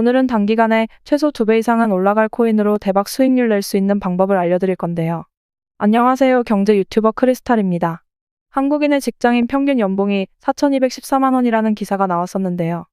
오늘은 단기간에 최소 2배 이상은 올라갈 코인으로 대박 수익률 낼 수 있는 방법을 알려드릴 건데요. 안녕하세요. 경제 유튜버 크리스탈입니다. 한국인의 직장인 평균 연봉이 4,214만 원이라는 기사가 나왔었는데요.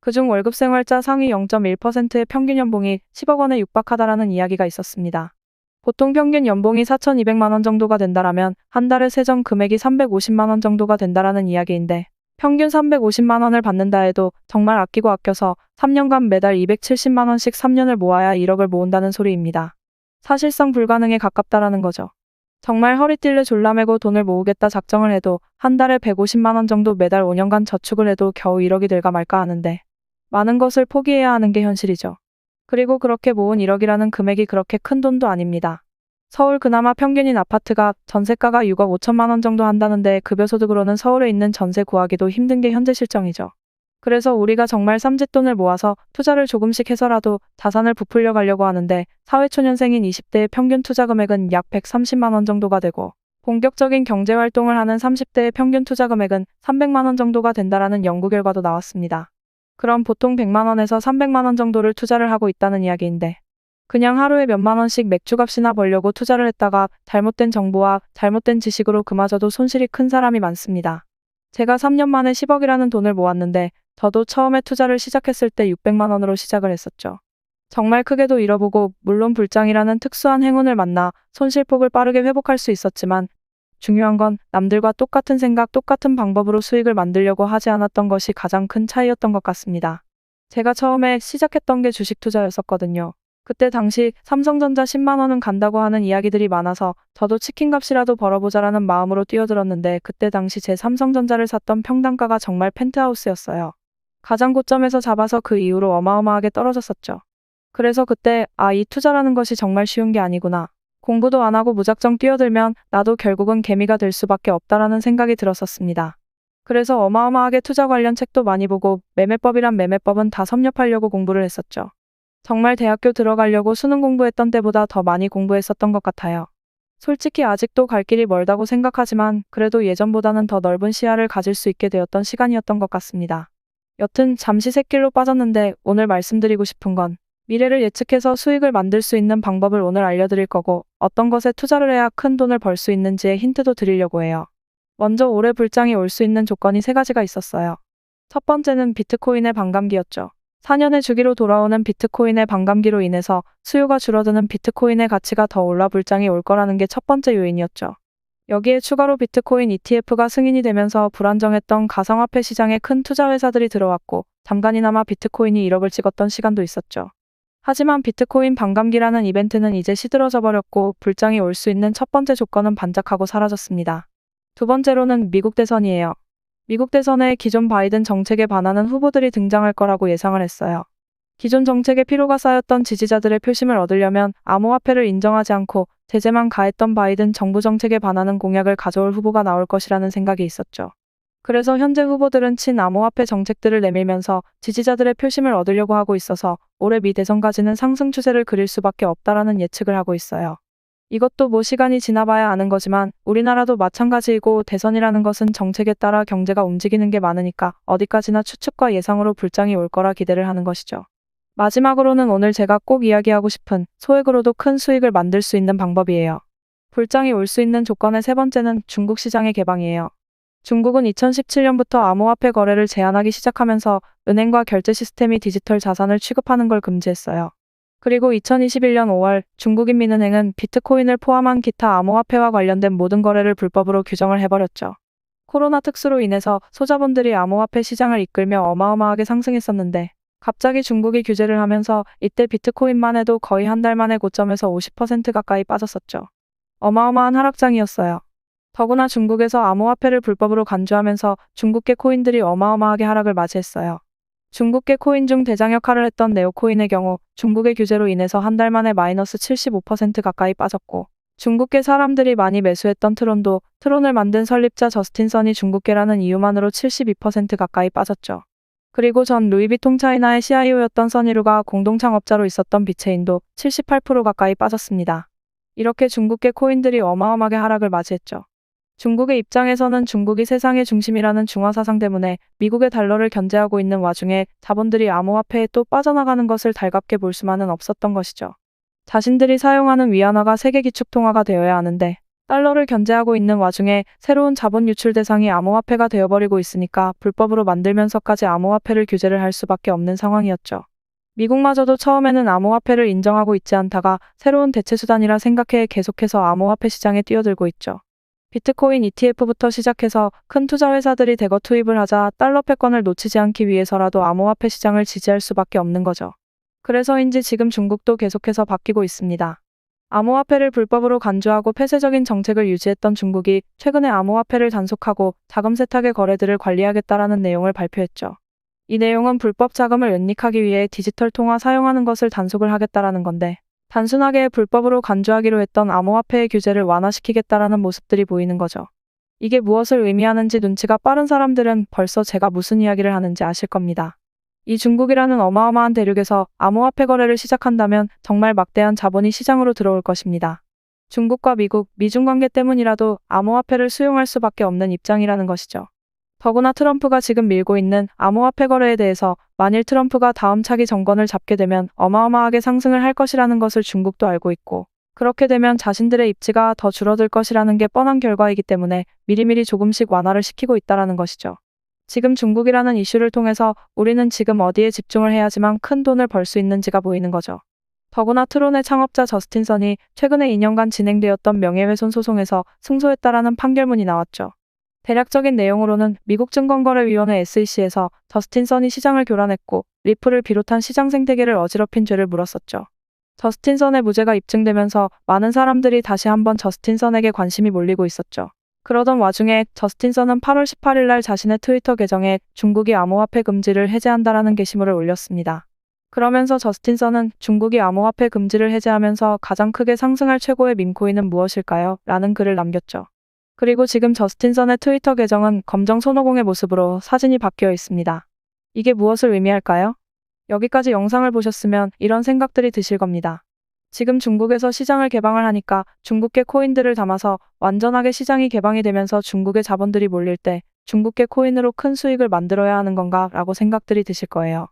그중 월급 생활자 상위 0.1%의 평균 연봉이 10억 원에 육박하다라는 이야기가 있었습니다. 보통 평균 연봉이 4,200만 원 정도가 된다라면 한 달에 세전 금액이 350만 원 정도가 된다라는 이야기인데 평균 350만 원을 받는다 해도 정말 아끼고 아껴서 3년간 매달 270만 원씩 3년을 모아야 1억을 모은다는 소리입니다. 사실상 불가능에 가깝다라는 거죠. 정말 허리띠를 졸라매고 돈을 모으겠다 작정을 해도 한 달에 150만 원 정도 매달 5년간 저축을 해도 겨우 1억이 될까 말까 하는데 많은 것을 포기해야 하는 게 현실이죠. 그리고 그렇게 모은 1억이라는 금액이 그렇게 큰 돈도 아닙니다. 서울 그나마 평균인 아파트가 전세가가 6억 5천만 원 정도 한다는데 급여소득으로는 서울에 있는 전세 구하기도 힘든 게 현재 실정이죠. 그래서 우리가 정말 쌈짓돈을 모아서 투자를 조금씩 해서라도 자산을 부풀려 가려고 하는데 사회초년생인 20대의 평균 투자 금액은 약 130만 원 정도가 되고 본격적인 경제 활동을 하는 30대의 평균 투자 금액은 300만 원 정도가 된다라는 연구 결과도 나왔습니다. 그럼 보통 100만 원에서 300만 원 정도를 투자를 하고 있다는 이야기인데 그냥 하루에 몇만 원씩 맥주값이나 벌려고 투자를 했다가 잘못된 정보와 잘못된 지식으로 그마저도 손실이 큰 사람이 많습니다. 제가 3년 만에 10억이라는 돈을 모았는데 저도 처음에 투자를 시작했을 때 600만 원으로 시작을 했었죠. 정말 크게도 잃어보고 물론 불장이라는 특수한 행운을 만나 손실폭을 빠르게 회복할 수 있었지만 중요한 건 남들과 똑같은 생각, 똑같은 방법으로 수익을 만들려고 하지 않았던 것이 가장 큰 차이였던 것 같습니다. 제가 처음에 시작했던 게 주식 투자였었거든요. 그때 당시 삼성전자 10만 원은 간다고 하는 이야기들이 많아서 저도 치킨값이라도 벌어보자라는 마음으로 뛰어들었는데 그때 당시 제 삼성전자를 샀던 평당가가 정말 펜트하우스였어요. 가장 고점에서 잡아서 그 이후로 어마어마하게 떨어졌었죠. 그래서 그때 아, 이 투자라는 것이 정말 쉬운 게 아니구나. 공부도 안 하고 무작정 뛰어들면 나도 결국은 개미가 될 수밖에 없다라는 생각이 들었었습니다. 그래서 어마어마하게 투자 관련 책도 많이 보고 매매법이란 매매법은 다 섭렵하려고 공부를 했었죠. 정말 대학교 들어가려고 수능 공부했던 때보다 더 많이 공부했었던 것 같아요. 솔직히 아직도 갈 길이 멀다고 생각하지만 그래도 예전보다는 더 넓은 시야를 가질 수 있게 되었던 시간이었던 것 같습니다. 여튼 잠시 새길로 빠졌는데 오늘 말씀드리고 싶은 건 미래를 예측해서 수익을 만들 수 있는 방법을 오늘 알려드릴 거고 어떤 것에 투자를 해야 큰 돈을 벌 수 있는지의 힌트도 드리려고 해요. 먼저 올해 불장이 올 수 있는 조건이 세 가지가 있었어요. 첫 번째는 비트코인의 반감기였죠. 4년의 주기로 돌아오는 비트코인의 반감기로 인해서 수요가 줄어드는 비트코인의 가치가 더 올라 불장이 올 거라는 게 첫 번째 요인이었죠. 여기에 추가로 비트코인 ETF가 승인이 되면서 불안정했던 가상화폐 시장에 큰 투자 회사들이 들어왔고 잠깐이나마 비트코인이 1억을 찍었던 시간도 있었죠. 하지만 비트코인 반감기라는 이벤트는 이제 시들어져 버렸고 불장이 올 수 있는 첫 번째 조건은 반짝하고 사라졌습니다. 두 번째로는 미국 대선이에요. 미국 대선에 기존 바이든 정책에 반하는 후보들이 등장할 거라고 예상을 했어요. 기존 정책에 피로가 쌓였던 지지자들의 표심을 얻으려면 암호화폐를 인정하지 않고 제재만 가했던 바이든 정부 정책에 반하는 공약을 가져올 후보가 나올 것이라는 생각이 있었죠. 그래서 현재 후보들은 친암호화폐 정책들을 내밀면서 지지자들의 표심을 얻으려고 하고 있어서 올해 미 대선까지는 상승 추세를 그릴 수밖에 없다라는 예측을 하고 있어요. 이것도 뭐 시간이 지나봐야 아는 거지만 우리나라도 마찬가지이고 대선이라는 것은 정책에 따라 경제가 움직이는 게 많으니까 어디까지나 추측과 예상으로 불장이 올 거라 기대를 하는 것이죠. 마지막으로는 오늘 제가 꼭 이야기하고 싶은 소액으로도 큰 수익을 만들 수 있는 방법이에요. 불장이 올 수 있는 조건의 세 번째는 중국 시장의 개방이에요. 중국은 2017년부터 암호화폐 거래를 제한하기 시작하면서 은행과 결제 시스템이 디지털 자산을 취급하는 걸 금지했어요. 그리고 2021년 5월 중국인 민은행은 비트코인을 포함한 기타 암호화폐와 관련된 모든 거래를 불법으로 규정을 해버렸죠. 코로나 특수로 인해서 소자본들이 암호화폐 시장을 이끌며 어마어마하게 상승했었는데 갑자기 중국이 규제를 하면서 이때 비트코인만 해도 거의 한 달 만에 고점에서 50% 가까이 빠졌었죠. 어마어마한 하락장이었어요. 더구나 중국에서 암호화폐를 불법으로 간주하면서 중국계 코인들이 어마어마하게 하락을 맞이했어요. 중국계 코인 중 대장 역할을 했던 네오코인의 경우 중국의 규제로 인해서 한 달 만에 마이너스 75% 가까이 빠졌고 중국계 사람들이 많이 매수했던 트론도 트론을 만든 설립자 저스틴 선이 중국계라는 이유만으로 72% 가까이 빠졌죠. 그리고 전 루이비통 차이나의 CIO였던 써니루가 공동 창업자로 있었던 비체인도 78% 가까이 빠졌습니다. 이렇게 중국계 코인들이 어마어마하게 하락을 맞이했죠. 중국의 입장에서는 중국이 세상의 중심이라는 중화 사상 때문에 미국의 달러를 견제하고 있는 와중에 자본들이 암호화폐에 또 빠져나가는 것을 달갑게 볼 수만은 없었던 것이죠. 자신들이 사용하는 위안화가 세계 기축 통화가 되어야 하는데 달러를 견제하고 있는 와중에 새로운 자본 유출 대상이 암호화폐가 되어버리고 있으니까 불법으로 만들면서까지 암호화폐를 규제를 할 수밖에 없는 상황이었죠. 미국마저도 처음에는 암호화폐를 인정하고 있지 않다가 새로운 대체 수단이라 생각해 계속해서 암호화폐 시장에 뛰어들고 있죠. 비트코인 ETF부터 시작해서 큰 투자 회사들이 대거 투입을 하자 달러 패권을 놓치지 않기 위해서라도 암호화폐 시장을 지지할 수밖에 없는 거죠. 그래서인지 지금 중국도 계속해서 바뀌고 있습니다. 암호화폐를 불법으로 간주하고 폐쇄적인 정책을 유지했던 중국이 최근에 암호화폐를 단속하고 자금 세탁의 거래들을 관리하겠다라는 내용을 발표했죠. 이 내용은 불법 자금을 은닉하기 위해 디지털 통화 사용하는 것을 단속을 하겠다라는 건데 단순하게 불법으로 간주하기로 했던 암호화폐의 규제를 완화시키겠다라는 모습들이 보이는 거죠. 이게 무엇을 의미하는지 눈치가 빠른 사람들은 벌써 제가 무슨 이야기를 하는지 아실 겁니다. 이 중국이라는 어마어마한 대륙에서 암호화폐 거래를 시작한다면 정말 막대한 자본이 시장으로 들어올 것입니다. 중국과 미국, 미중 관계 때문이라도 암호화폐를 수용할 수밖에 없는 입장이라는 것이죠. 더구나 트럼프가 지금 밀고 있는 암호화폐 거래에 대해서 만일 트럼프가 다음 차기 정권을 잡게 되면 어마어마하게 상승을 할 것이라는 것을 중국도 알고 있고 그렇게 되면 자신들의 입지가 더 줄어들 것이라는 게 뻔한 결과이기 때문에 미리미리 조금씩 완화를 시키고 있다라는 것이죠. 지금 중국이라는 이슈를 통해서 우리는 지금 어디에 집중을 해야지만 큰 돈을 벌 수 있는지가 보이는 거죠. 더구나 트론의 창업자 저스틴 선이 최근에 2년간 진행되었던 명예훼손 소송에서 승소했다라는 판결문이 나왔죠. 대략적인 내용으로는 미국 증권거래위원회 SEC에서 저스틴 선이 시장을 교란했고 리플을 비롯한 시장 생태계를 어지럽힌 죄를 물었었죠. 저스틴 선의 무죄가 입증되면서 많은 사람들이 다시 한번 저스틴 선에게 관심이 몰리고 있었죠. 그러던 와중에 저스틴 선은 8월 18일 날 자신의 트위터 계정에 중국이 암호화폐 금지를 해제한다라는 게시물을 올렸습니다. 그러면서 저스틴 선은 중국이 암호화폐 금지를 해제하면서 가장 크게 상승할 최고의 밈코인은 무엇일까요? 라는 글을 남겼죠. 그리고 지금 저스틴선의 트위터 계정은 검정 손오공의 모습으로 사진이 바뀌어 있습니다. 이게 무엇을 의미할까요? 여기까지 영상을 보셨으면 이런 생각들이 드실 겁니다. 지금 중국에서 시장을 개방을 하니까 중국계 코인들을 담아서 완전하게 시장이 개방이 되면서 중국의 자본들이 몰릴 때 중국계 코인으로 큰 수익을 만들어야 하는 건가 라고 생각들이 드실 거예요.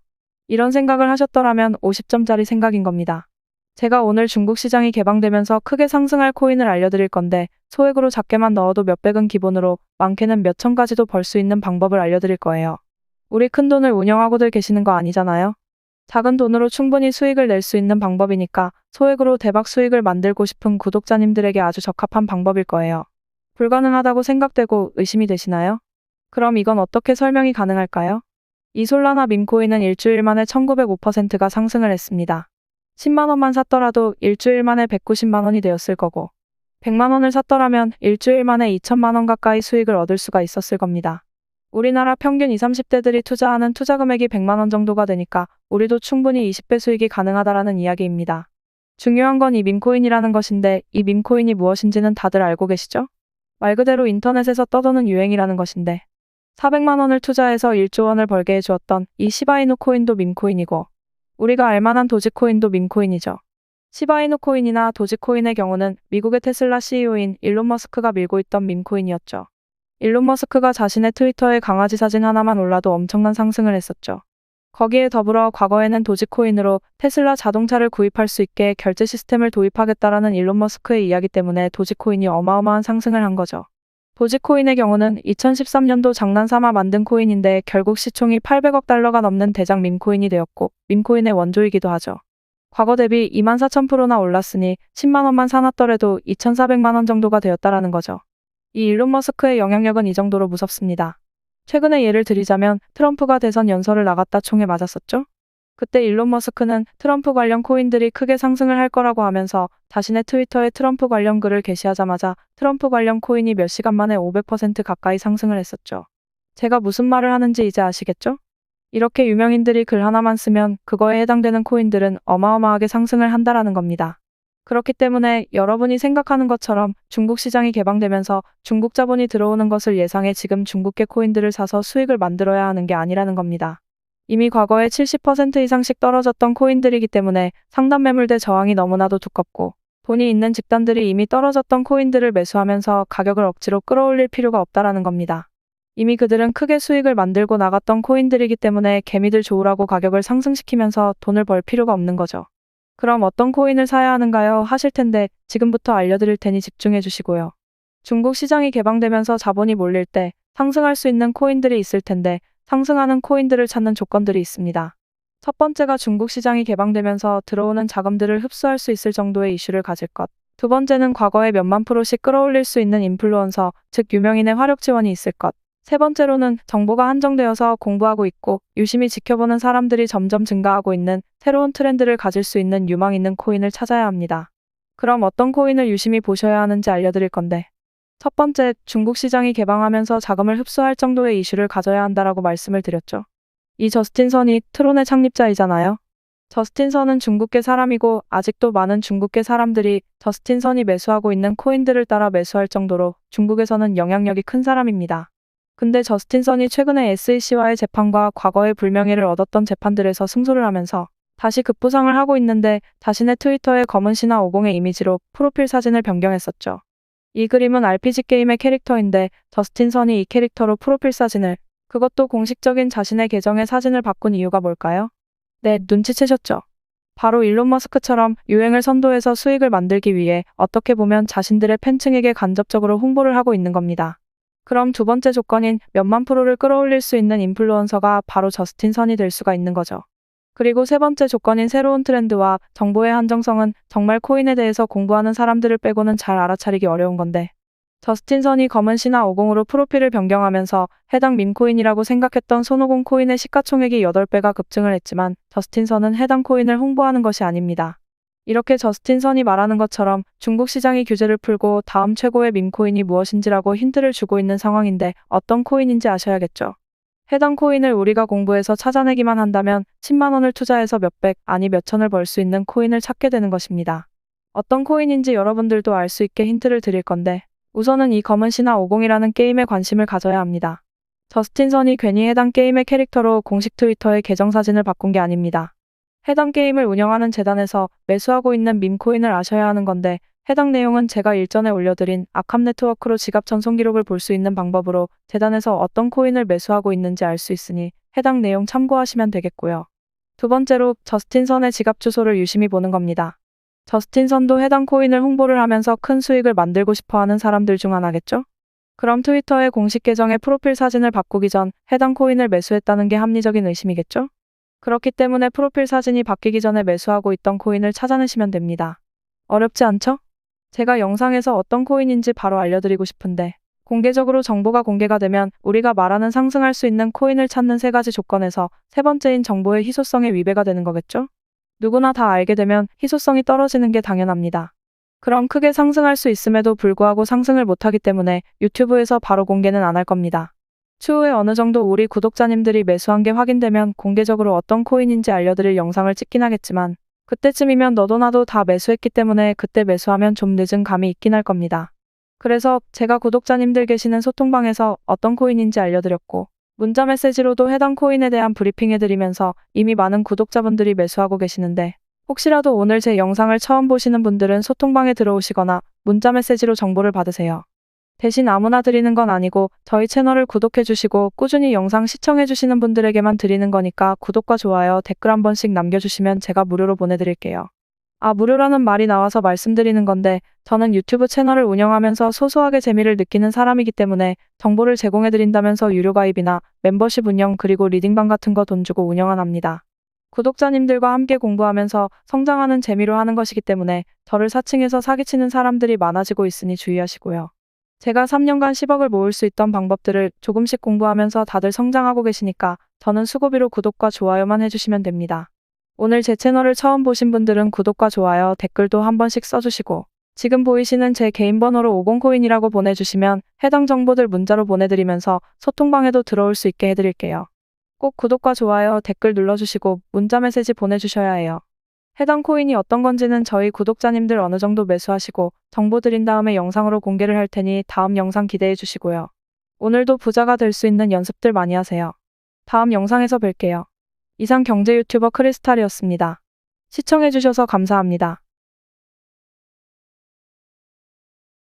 이런 생각을 하셨더라면 50점짜리 생각인 겁니다. 제가 오늘 중국 시장이 개방되면서 크게 상승할 코인을 알려드릴 건데 소액으로 작게만 넣어도 몇백은 기본으로 많게는 몇천 가지도 벌 수 있는 방법을 알려드릴 거예요. 우리 큰 돈을 운영하고들 계시는 거 아니잖아요? 작은 돈으로 충분히 수익을 낼 수 있는 방법이니까 소액으로 대박 수익을 만들고 싶은 구독자님들에게 아주 적합한 방법일 거예요. 불가능하다고 생각되고 의심이 되시나요? 그럼 이건 어떻게 설명이 가능할까요? 이 솔라나 밈코인은 일주일 만에 1905%가 상승을 했습니다. 10만 원만 샀더라도 일주일 만에 190만 원이 되었을 거고 100만 원을 샀더라면 일주일 만에 2천만 원 가까이 수익을 얻을 수가 있었을 겁니다. 우리나라 평균 20, 30대들이 투자하는 투자 금액이 100만 원 정도가 되니까 우리도 충분히 20배 수익이 가능하다라는 이야기입니다. 중요한 건이 밈코인이라는 것인데 이 밈코인이 무엇인지는 다들 알고 계시죠? 말 그대로 인터넷에서 떠도는 유행이라는 것인데 400만 원을 투자해서 1조 원을 벌게 해주었던 이 시바이누 코인도 밈코인이고 우리가 알만한 도지코인도 밈코인이죠. 시바이누 코인이나 도지코인의 경우는 미국의 테슬라 CEO인 일론 머스크가 밀고 있던 밈코인이었죠. 일론 머스크가 자신의 트위터에 강아지 사진 하나만 올라도 엄청난 상승을 했었죠. 거기에 더불어 과거에는 도지코인으로 테슬라 자동차를 구입할 수 있게 결제 시스템을 도입하겠다라는 일론 머스크의 이야기 때문에 도지코인이 어마어마한 상승을 한 거죠. 도지코인의 경우는 2013년도 장난삼아 만든 코인인데 결국 시총이 800억 달러가 넘는 대장 밈코인이 되었고 밈코인의 원조이기도 하죠. 과거 대비 24,000%나 올랐으니 10만 원만 사놨더라도 2,400만 원 정도가 되었다라는 거죠. 이 일론 머스크의 영향력은 이 정도로 무섭습니다. 최근에 예를 들이자면 트럼프가 대선 연설을 나갔다 총에 맞았었죠? 그때 일론 머스크는 트럼프 관련 코인들이 크게 상승을 할 거라고 하면서 자신의 트위터에 트럼프 관련 글을 게시하자마자 트럼프 관련 코인이 몇 시간 만에 500% 가까이 상승을 했었죠. 제가 무슨 말을 하는지 이제 아시겠죠? 이렇게 유명인들이 글 하나만 쓰면 그거에 해당되는 코인들은 어마어마하게 상승을 한다라는 겁니다. 그렇기 때문에 여러분이 생각하는 것처럼 중국 시장이 개방되면서 중국 자본이 들어오는 것을 예상해 지금 중국계 코인들을 사서 수익을 만들어야 하는 게 아니라는 겁니다. 이미 과거에 70% 이상씩 떨어졌던 코인들이기 때문에 상단 매물대 저항이 너무나도 두껍고 돈이 있는 집단들이 이미 떨어졌던 코인들을 매수하면서 가격을 억지로 끌어올릴 필요가 없다라는 겁니다. 이미 그들은 크게 수익을 만들고 나갔던 코인들이기 때문에 개미들 좋으라고 가격을 상승시키면서 돈을 벌 필요가 없는 거죠. 그럼 어떤 코인을 사야 하는가요? 하실 텐데 지금부터 알려드릴 테니 집중해 주시고요. 중국 시장이 개방되면서 자본이 몰릴 때 상승할 수 있는 코인들이 있을 텐데 상승하는 코인들을 찾는 조건들이 있습니다. 첫 번째가 중국 시장이 개방되면서 들어오는 자금들을 흡수할 수 있을 정도의 이슈를 가질 것. 두 번째는 과거에 몇만 프로씩 끌어올릴 수 있는 인플루언서, 즉 유명인의 화력 지원이 있을 것. 세 번째로는 정보가 한정되어서 공부하고 있고 유심히 지켜보는 사람들이 점점 증가하고 있는 새로운 트렌드를 가질 수 있는 유망 있는 코인을 찾아야 합니다. 그럼 어떤 코인을 유심히 보셔야 하는지 알려드릴 건데. 첫 번째, 중국 시장이 개방하면서 자금을 흡수할 정도의 이슈를 가져야 한다라고 말씀을 드렸죠. 이 저스틴 선이 트론의 창립자이잖아요. 저스틴 선은 중국계 사람이고 아직도 많은 중국계 사람들이 저스틴 선이 매수하고 있는 코인들을 따라 매수할 정도로 중국에서는 영향력이 큰 사람입니다. 근데 저스틴 선이 최근에 SEC와의 재판과 과거의 불명예를 얻었던 재판들에서 승소를 하면서 다시 급부상을 하고 있는데 자신의 트위터에 검은 신화 50의 이미지로 프로필 사진을 변경했었죠. 이 그림은 RPG 게임의 캐릭터인데 저스틴 선이 이 캐릭터로 프로필 사진을 그것도 공식적인 자신의 계정의 사진을 바꾼 이유가 뭘까요? 네, 눈치채셨죠? 바로 일론 머스크처럼 유행을 선도해서 수익을 만들기 위해 어떻게 보면 자신들의 팬층에게 간접적으로 홍보를 하고 있는 겁니다. 그럼 두 번째 조건인 몇만 프로를 끌어올릴 수 있는 인플루언서가 바로 저스틴 선이 될 수가 있는 거죠. 그리고 세 번째 조건인 새로운 트렌드와 정보의 한정성은 정말 코인에 대해서 공부하는 사람들을 빼고는 잘 알아차리기 어려운 건데 저스틴 선이 검은 신화 50으로 프로필을 변경하면서 해당 밈코인이라고 생각했던 손오공 코인의 시가총액이 8배가 급증을 했지만 저스틴 선은 해당 코인을 홍보하는 것이 아닙니다. 이렇게 저스틴 선이 말하는 것처럼 중국 시장이 규제를 풀고 다음 최고의 밈코인이 무엇인지라고 힌트를 주고 있는 상황인데 어떤 코인인지 아셔야겠죠. 해당 코인을 우리가 공부해서 찾아내기만 한다면 10만 원을 투자해서 몇백 아니 몇천을 벌 수 있는 코인을 찾게 되는 것입니다. 어떤 코인인지 여러분들도 알 수 있게 힌트를 드릴 건데 우선은 이 검은 신화 50이라는 게임에 관심을 가져야 합니다. 저스틴 선이 괜히 해당 게임의 캐릭터로 공식 트위터에 계정 사진을 바꾼 게 아닙니다. 해당 게임을 운영하는 재단에서 매수하고 있는 밈코인을 아셔야 하는 건데 해당 내용은 제가 일전에 올려드린 아캄 네트워크로 지갑 전송 기록을 볼 수 있는 방법으로 재단에서 어떤 코인을 매수하고 있는지 알 수 있으니 해당 내용 참고하시면 되겠고요. 두 번째로 저스틴 선의 지갑 주소를 유심히 보는 겁니다. 저스틴 선도 해당 코인을 홍보를 하면서 큰 수익을 만들고 싶어 하는 사람들 중 하나겠죠? 그럼 트위터의 공식 계정의 프로필 사진을 바꾸기 전 해당 코인을 매수했다는 게 합리적인 의심이겠죠? 그렇기 때문에 프로필 사진이 바뀌기 전에 매수하고 있던 코인을 찾아내시면 됩니다. 어렵지 않죠? 제가 영상에서 어떤 코인인지 바로 알려드리고 싶은데 공개적으로 정보가 공개가 되면 우리가 말하는 상승할 수 있는 코인을 찾는 세 가지 조건에서 세 번째인 정보의 희소성에 위배가 되는 거겠죠? 누구나 다 알게 되면 희소성이 떨어지는 게 당연합니다. 그럼 크게 상승할 수 있음에도 불구하고 상승을 못하기 때문에 유튜브에서 바로 공개는 안 할 겁니다. 추후에 어느 정도 우리 구독자님들이 매수한 게 확인되면 공개적으로 어떤 코인인지 알려드릴 영상을 찍긴 하겠지만 그때쯤이면 너도 나도 다 매수했기 때문에 그때 매수하면 좀 늦은 감이 있긴 할 겁니다. 그래서 제가 구독자님들 계시는 소통방에서 어떤 코인인지 알려드렸고 문자 메시지로도 해당 코인에 대한 브리핑해드리면서 이미 많은 구독자분들이 매수하고 계시는데 혹시라도 오늘 제 영상을 처음 보시는 분들은 소통방에 들어오시거나 문자 메시지로 정보를 받으세요. 대신 아무나 드리는 건 아니고 저희 채널을 구독해주시고 꾸준히 영상 시청해주시는 분들에게만 드리는 거니까 구독과 좋아요, 댓글 한 번씩 남겨주시면 제가 무료로 보내드릴게요. 아, 무료라는 말이 나와서 말씀드리는 건데, 저는 유튜브 채널을 운영하면서 소소하게 재미를 느끼는 사람이기 때문에 정보를 제공해드린다면서 유료 가입이나 멤버십 운영 그리고 리딩방 같은 거 돈 주고 운영 안 합니다. 구독자님들과 함께 공부하면서 성장하는 재미로 하는 것이기 때문에 저를 사칭해서 사기치는 사람들이 많아지고 있으니 주의하시고요. 제가 3년간 10억을 모을 수 있던 방법들을 조금씩 공부하면서 다들 성장하고 계시니까 저는 수고비로 구독과 좋아요만 해주시면 됩니다. 오늘 제 채널을 처음 보신 분들은 구독과 좋아요, 댓글도 한 번씩 써주시고 지금 보이시는 제 개인 번호로 50코인이라고 보내주시면 해당 정보들 문자로 보내드리면서 소통방에도 들어올 수 있게 해드릴게요. 꼭 구독과 좋아요, 댓글 눌러주시고 문자 메시지 보내주셔야 해요. 해당 코인이 어떤 건지는 저희 구독자님들 어느 정도 매수하시고 정보 드린 다음에 영상으로 공개를 할 테니 다음 영상 기대해 주시고요. 오늘도 부자가 될 수 있는 연습들 많이 하세요. 다음 영상에서 뵐게요. 이상 경제 유튜버 크리스탈이었습니다. 시청해주셔서 감사합니다.